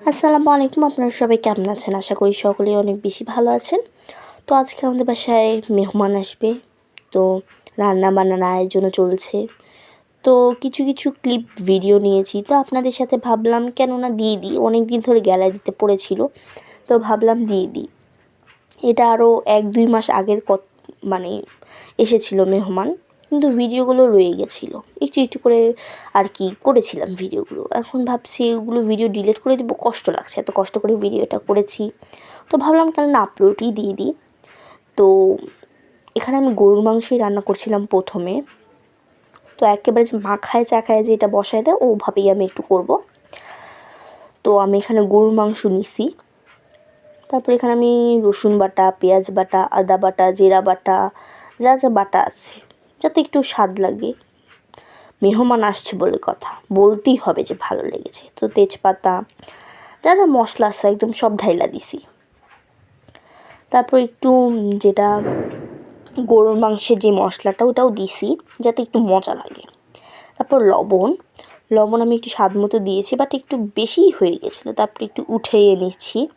আসসালামু আলাইকুম, আপনারা সবাই কেমন আছেন? আশা করি সকলেই অনেক বেশি ভালো আছেন। তো আজকে আমাদের বাসায় মেহমান আসবে। তো রান্না বান্নার আয়োজনও চলছে। তো কিছু কিছু ক্লিপ ভিডিও নিয়েছি। তো আপনাদের সাথে ভাবলাম, কেননা দিয়ে দিই অনেক দিন ধরে গ্যালারিতে পড়েছিল, তো ভাবলাম দিয়ে দিই এটা আরও এক, দুই মাস আগের কত মানে এসেছিল মেহমান। কিন্তু ভিডিওগুলো রয়ে গেছিল। একটু একটু করে আর কি করেছিলাম ভিডিওগুলো। এখন ভাবছি এগুলো ভিডিও ডিলিট করে দেবো, কষ্ট লাগছে, এত কষ্ট করে ভিডিওটা করেছি। তো ভাবলাম কেন না আপলোডই দিয়ে দিই। তো এখানে আমি গরুর মাংসই রান্না করছিলাম প্রথমে। তো একেবারে যে মাখায় চাখায় যে এটা বসায় দেয়, ওভাবেই আমি একটু করব। তো আমি এখানে গরুর মাংস নিছি। তারপর এখানে আমি রসুন বাটা, পেঁয়াজ বাটা, আদা বাটা, জিরা বাটা, যা যা বাটা আছে। যাতে একটু স্বাদ লাগে। মেহমান আসছে বলে কথা। বলতেই হবে যে ভালো লেগেছে। তো তেজপাতা, যা যা মশলা আছে একদম সব ঢাইলা দিছি। তারপর একটু যেটা গরুর মাংসের যে মশলাটা, ওটাও দিছি, যাতে একটু মজা লাগে। তারপর লবণ। লবণ আমি একটু স্বাদ মতো দিয়েছি বাট একটু বেশিই হয়ে গেছিল। তারপর একটু উঠিয়ে নিচ্ছি।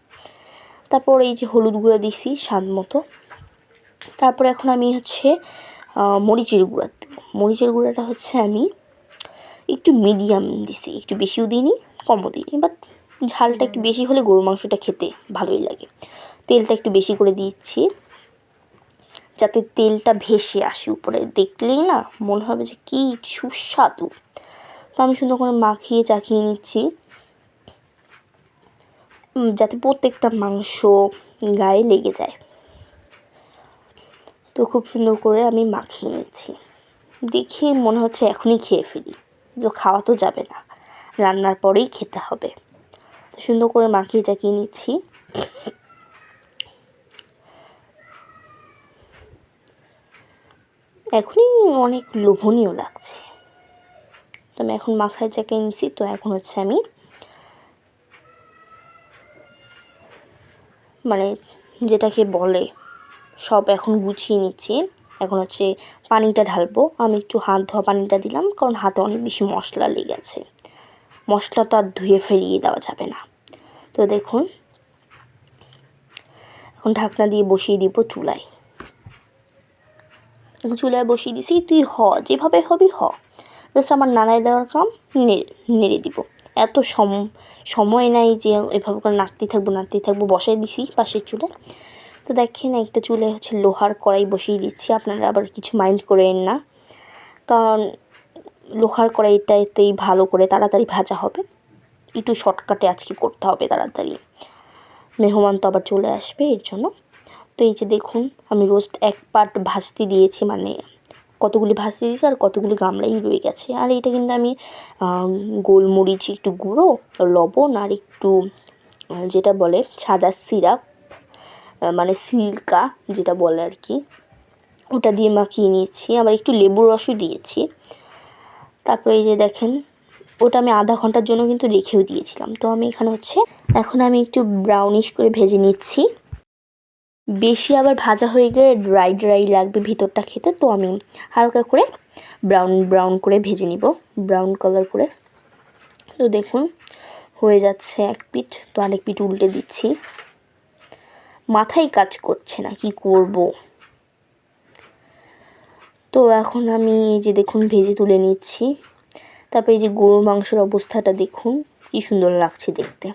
তারপর এই যে হলুদ গুঁড়ো দিছি স্বাদ মতো। তারপর এখন আমি হচ্ছে মরিচের গুঁড়া মরিচের গুঁড়াটা হচ্ছে আমি একটু মিডিয়াম দিছি। একটু বেশিও দিইনি, কমও দিইনি বাট ঝালটা একটু বেশি হলে গরুর মাংসটা খেতে ভালোই লাগে। তেলটা একটু বেশি করে দিচ্ছি, যাতে তেলটা ভেসে আসে উপরে। দেখলেই না মনে হবে যে কী সুস্বাদু। তো আমি সুন্দর করে মাখিয়ে চাখিয়ে নিচ্ছি। যাতে প্রত্যেকটা মাংস গায়ে লেগে যায়। তো খুব সুন্দর করে আমি মাখিয়ে নিচ্ছি। দেখে মনে হচ্ছে এখনই খেয়ে ফেলি। তো খাওয়া তো যাবে না। রান্নার পরেই খেতে হবে। তো সুন্দর করে মাখিয়ে চাকিয়ে নিচ্ছি। এখনই অনেক লোভনীয় লাগছে। তো আমি এখন মাখায় চাকিয়ে নিছি। তো এখন হচ্ছে আমি মানে যেটাকে বলে সব এখন গুছিয়ে নিচ্ছি। এখন হচ্ছে পানিটা ঢালবো। আমি একটু হাত ধোয়া পানিটা দিলাম, কারণ হাতে অনেক বেশি মশলা লেগেছে মশলা তো আর ধুয়ে ফেলিয়ে দেওয়া যাবে না। তো দেখুন, এখন ঢাকনা দিয়ে বসিয়ে দিব চুলায়। চুলায় বসিয়ে দিছি, তুই হ, যেভাবে হবি হ। জাস্ট আমার নাড়ায় দেওয়ার কাম নেড়ে দিব। এত সম, সময় নাই যে এভাবে করে নাড়তেই থাকব নাড়তেই থাকব বসাই দিছি পাশের চুলে তো দেখেন, একটা চুলে হচ্ছে লোহার কড়াই বসিয়ে দিচ্ছি। আপনারা আবার কিছু মাইন্ড করেন না। কারণ লোহার কড়াইটাতেই ভালো করে তাড়াতাড়ি ভাজা হবে। একটু শর্টকাটে আজকে করতে হবে তাড়াতাড়ি। মেহমান তো আবার চলে আসবে, এর জন্য। তো এই যে দেখুন, আমি রোস্ট এক পার্ট ভাজতে দিয়েছি মানে কতগুলি ভাজতে দিয়েছি আর কতগুলি গামলাই রয়ে গেছে। আর এটা কিন্তু আমি গোলমরিচ, একটু গুঁড়ো, লবণ আর একটু যেটা বলে সাদা সিরাপ মানে সিল্কা যেটা বলে আর কি। ওটা দিয়ে মাখিয়ে নিয়েছি। আবার একটু লেবুর রসও দিয়েছি। তারপরে এই যে দেখেন, ওটা আমি আধা ঘণ্টার জন্য কিন্তু রেখেও দিয়েছিলাম। তো আমি এখানে হচ্ছে, এখন আমি একটু ব্রাউনিশ করে ভেজে নিচ্ছি। বেশি আবার ভাজা হয়ে গেলে ড্রাই ড্রাই লাগবে ভিতরটা খেতে। তো আমি হালকা করে ব্রাউন ব্রাউন করে ভেজে নিব। ব্রাউন কালার করে। তো দেখুন, হয়ে যাচ্ছে এক পিঠ। তো আরেক পিঠ উল্টে দিচ্ছি। মাথায় কাজ করছে না, কি করব? তো এখন আমি এই যে দেখুন ভেজে তুলে নিচ্ছি। তারপরে এই যে গরুর মাংসের অবস্থাটা দেখুন, কি সুন্দর লাগছে দেখতে।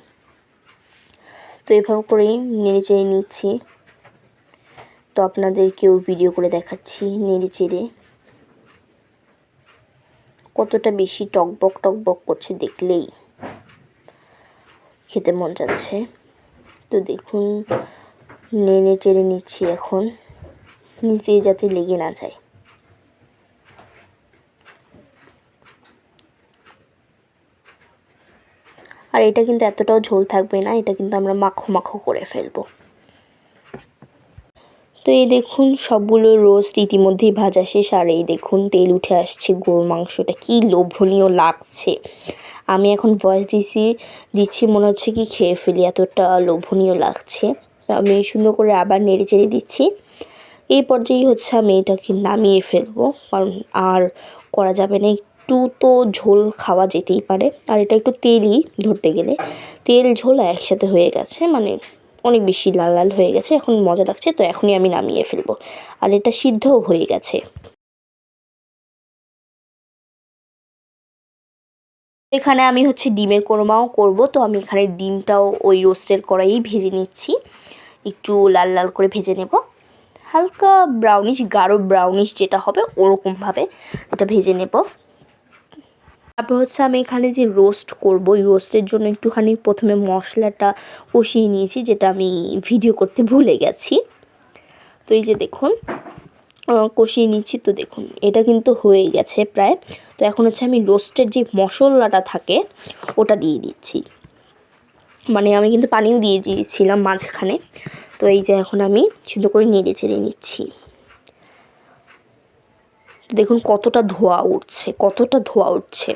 তো এভাবে করেই নেড়ে চেড়ে নিচ্ছি। তো আপনাদেরকেও ভিডিও করে দেখাচ্ছি নেড়ে চেড়ে কতটা বেশি টকবক টকবক করছে দেখলেই। খেতে মন যাচ্ছে। তো দেখুন নেড়ে চেড়ে নিচ্ছি এখন। নিচে যাতে লেগে না যায়। আর এটা কিন্তু এতটাও ঝোল থাকবে না, এটা কিন্তু আমরা মাখো মাখো করে ফেলব। তো এই দেখুন, সবগুলো রোস্ট ইতিমধ্যেই ভাজা শেষ, আর এই দেখুন, তেল উঠে আসছে গরুর মাংসটা। কি লোভনীয় লাগছে। আমি এখন ভয়েস দিছি, দিচ্ছি মনে হচ্ছে কি খেয়ে ফেলি, এতটা লোভনীয় লাগছে। আমি সুন্দর করে আবার নেড়ে চেড়ে দিচ্ছি। এই পর্যায়ে হচ্ছে আমি এটাকে নামিয়ে ফেলব। কারণ আর করা যাবে না, একটু তো ঝোল খাওয়া যেতেই পারে। আর এটা একটু তেলই ধরতে গেলে। তেল, ঝোল একসাথে হয়ে গেছে মানে অনেক বেশি লাল লাল হয়ে গেছে, এখন মজা লাগছে, তো এখনই আমি নামিয়ে ফেলব। আর এটা সিদ্ধও হয়ে গেছে। এখানে আমি হচ্ছে ডিমের কোরমাও করব, তো আমি এখানে ডিমটাও ওই রোস্টের কড়াইয়েই ভেজে নিচ্ছি। একটু লাল লাল করে ভেজে নেব। হালকা ব্রাউনিশ গাঢ় ব্রাউনিশ যেটা হবে ওরকমভাবে এটা ভেজে নেব। তারপর হচ্ছে আমি এখানে যে রোস্ট করব ওই রোস্টের জন্য একটুখানি প্রথমে মশলাটা কষিয়ে নিয়েছি, যেটা আমি ভিডিও করতে ভুলে গেছি। তো এই যে দেখুন কষিয়ে নিচ্ছি, তো দেখুন, এটা কিন্তু হয়ে গেছে প্রায়। তো এখন হচ্ছে আমি রোস্টের যে মশলাটা থাকে, ওটা দিয়ে দিচ্ছি। মানে আমি কিন্তু পানিও দিয়ে দিয়েছিলাম মাঝখানে। তো এই যে এখন আমি সুন্দর করে নেড়ে চেড়ে নিচ্ছি। দেখুন কতটা ধোয়া উঠছে, কতটা ধোয়া উঠছে।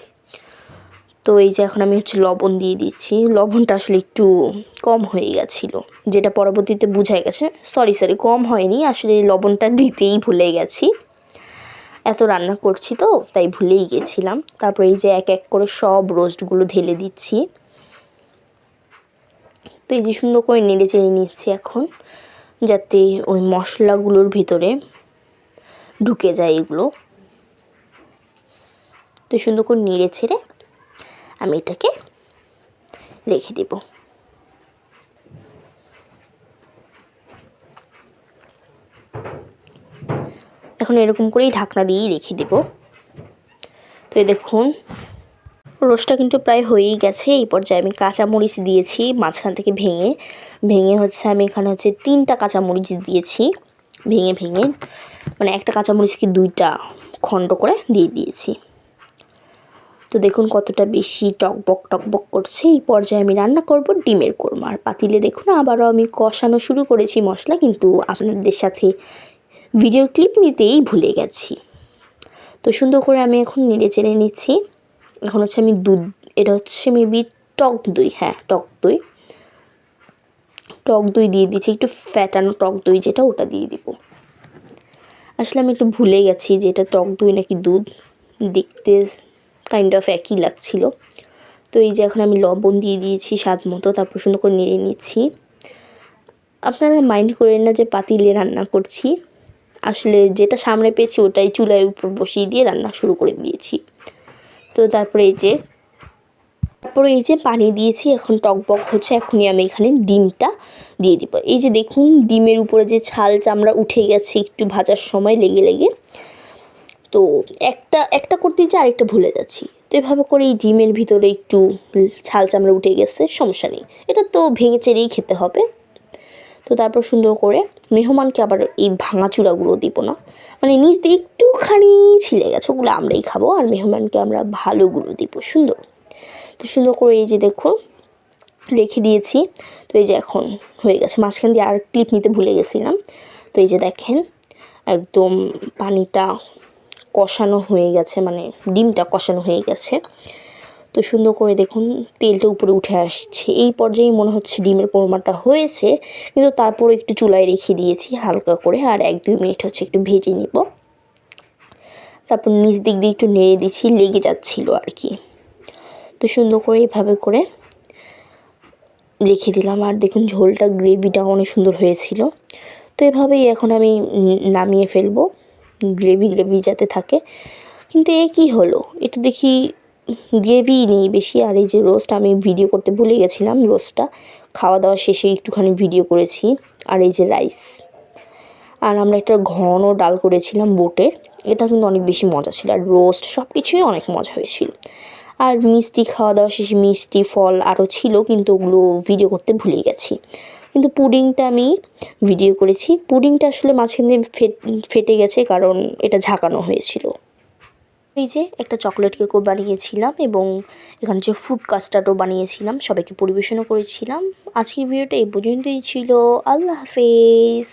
তো এই যে এখন আমি হচ্ছে লবণ দিয়ে দিচ্ছি। লবণটা আসলে একটু কম হয়ে গেছিল, যেটা পরবর্তীতে বুঝাই গেছে। সরি সরি কম হয়নি, আসলে লবণটা দিতেই ভুলে গেছি। এত রান্না করছি তো, তাই ভুলেই গেছিলাম। তারপর এই যে এক এক করে সব রোস্টগুলো ঢেলে দিচ্ছি। তো এই যে সুন্দর করে নেড়ে চেড়ে নিচ্ছি এখন, যাতে ওই মশলাগুলোর ভিতরে ঢুকে যায় এগুলো। তো সুন্দর করে নেড়ে ছেড়ে আমি এটাকে রেখে দেব। এখন এরকম করেই ঢাকনা দিয়েই রেখে দেব। তো দেখুন রোস্টটা কিন্তু প্রায় হয়েই গেছে। এই পর্যায়ে আমি কাঁচামরিচ দিয়েছি মাঝখান থেকে ভেঙে। ভেঙে হচ্ছে আমি এখানে হচ্ছে তিনটা কাঁচামরিচ দিয়েছি। ভেঙে ভেঙে মানে একটা কাঁচামরিচকে দুইটা খণ্ড করে দিয়ে দিয়েছি। তো দেখুন কতটা বেশি টকবক টকবক করছে। এই পর্যায়ে আমি রান্না করব ডিমের কোরমা। আর পাতিলে দেখুন আবারও আমি কষানো শুরু করেছি মশলা, কিন্তু আপনাদের সাথে ভিডিও ক্লিপ নিতেই ভুলে গেছি। তো সুন্দর করে আমি এখন নেড়ে চেড়ে নিচ্ছি। এখন হচ্ছে আমি দুধ, এটা হচ্ছে মেবি টক দই হ্যাঁ টক দই। টক দই দিয়ে দিচ্ছি একটু ফ্যাটানো টক দই যেটা, ওটা দিয়ে দিব। আসলে আমি একটু ভুলে গেছি যে এটা টক দই নাকি দুধ। দেখতে কাইন্ড অফ একই লাগছিল। তো এই যে এখন আমি লবণ দিয়ে দিয়েছি স্বাদ মতো, তারপর সুন্দর করে নেড়ে নিচ্ছি। আপনারা মাইন্ড করেন না যে পাতিলে রান্না করছি। আসলে যেটা সামনে পেয়েছি, ওটাই চুলায় উপর বসিয়ে দিয়ে রান্না শুরু করে দিয়েছি। তো তারপরে এই যে, তারপরে এই যে পানি দিয়েছি, এখন টকবক হচ্ছে, এখনই আমি এখানে ডিমটা দিয়ে দিব। এই যে দেখুন, ডিমের উপরে যে ছাল চামড়া উঠে গেছে, একটু ভাজার সময় লেগে লেগে। তো একটা একটা করতে যে আরেকটা ভুলে যাচ্ছি। তো এভাবে করে এই ডিমের ভিতরে একটু ছাল চামড়া উঠে গেছে, সমস্যা নেই। এটা তো ভেঙে চেড়েই খেতে হবে। তো তারপর সুন্দর করে মেহমানকে আবার এই ভাঙা চূড়াগুলো দিব না। মানে নিচ দিয়ে একটুখানি ছিলে গেছে, ওগুলো আমরাই খাব আর মেহমানকে আমরা ভালোগুলো দিব, সুন্দর। তো সুন্দর করে এই যে দেখো, রেখে দিয়েছি। তো এই যে এখন হয়ে গেছে, মাঝখান দিয়ে আর ক্লিপ নিতে ভুলে গেছিলাম। তো এই যে দেখেন, একদম পানিটা কষানো হয়ে গেছে মানে ডিমটা কষানো হয়ে গেছে। তো সুন্দর করে দেখুন, তেলটা উপরে উঠে আসছে। এই পর্যায়ে মনে হচ্ছে ডিমের কোরমাটা হয়েছে, কিন্তু তারপর একটু চুলায় রেখে দিয়েছি হালকা করে, আর এক দুই মিনিট হচ্ছে একটু ভেজে নিব। তারপর নিচ দিক দিয়ে একটু নেড়ে দিচ্ছি, লেগে যাচ্ছিল আর কি। তো সুন্দর করে এইভাবে করে রেখে দিলাম, আর দেখুন ঝোলটা গ্রেভিটা অনেক সুন্দর হয়েছিল। তো এভাবেই এখন আমি নামিয়ে ফেলব, গ্রেভি গ্রেভি যাতে থাকে। কিন্তু এ কী হলো? একটু দেখি গ্রেভি নেই বেশি, আর এই যে রোস্ট আমি ভিডিও করতে ভুলে গেছিলাম, রোস্টটা। খাওয়া দাওয়া শেষে একটুখানি ভিডিও করেছি, আর এই যে রাইস আর আমরা একটা ঘন ডাল করেছিলাম বোটে, এটা কিন্তু অনেক বেশি মজা ছিল, আর রোস্ট সব কিছুই অনেক মজা হয়েছিল। আর মিষ্টি খাওয়া দাওয়া শেষে মিষ্টি, ফল আরও ছিল, কিন্তু ওগুলো ভিডিও করতে ভুলে গেছি। কিন্তু পুডিংটা আমি ভিডিও করেছি। পুডিংটা আসলে মাঝখানে ফেটে গেছে, কারণ এটা ঝাঁকানো হয়েছিল। এই যে একটা চকলেট কেকও বানিয়েছিলাম এবং এখানে যে ফ্রুট কাস্টার্ডও বানিয়েছিলাম, সবাইকে পরিবেশনও করেছিলাম। আজকের ভিডিওটা এই পর্যন্তই ছিল। আল্লাহ হাফেজ।